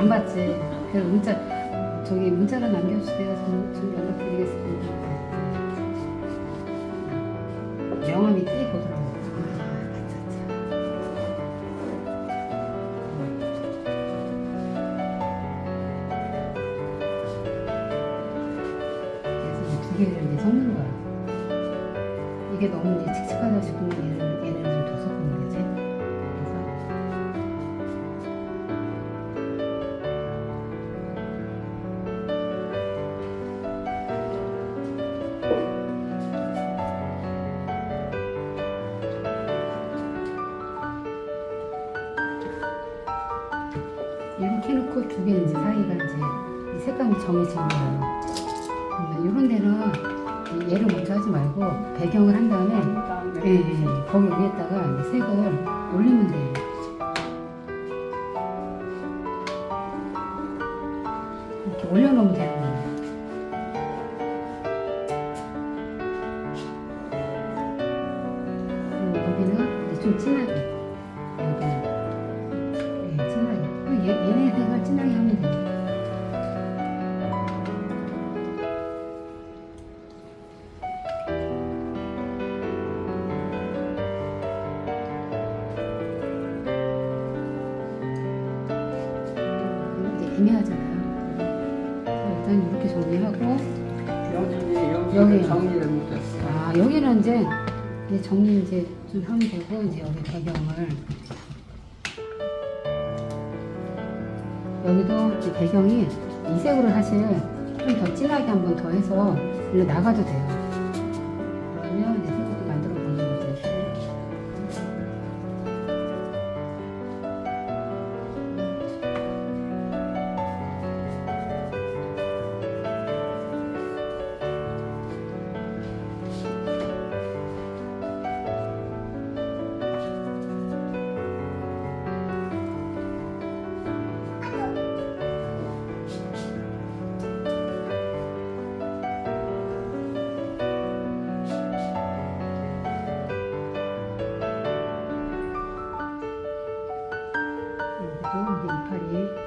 안 받지. 그래서 문자 저기 문자로 남겨주세요. 좀, 좀 연락드리겠습니다. 아, 진짜. 그래서 이두 개를 이제 섞는 거야. 이게 너무 이제 칙칙하다 싶으면 얘를 해놓고 두 개는 이제 사이가 이제 이 색감이 정해진 거예요. 그러면 이런 데는 얘를 먼저 하지 말고 배경을 한 다음에 예, 예, 거기 위에다가 색을 올리면 돼요. 이렇게 올려놓으면 되는 거예요. 여기는 좀 진하게 얘, 얘네 색을 진하게 하면. 이제 애매하잖아요. 일단 이렇게 정리하고 여기 여기. 여기 정리를 못했어. 아 여기는 이제 이제 정리 이제 좀 하면 되고 이제 여기 배경을 여기도 배경이 이 색으로 사실 좀 더 진하게 한번 더 해서 일로 나가도 돼요. you.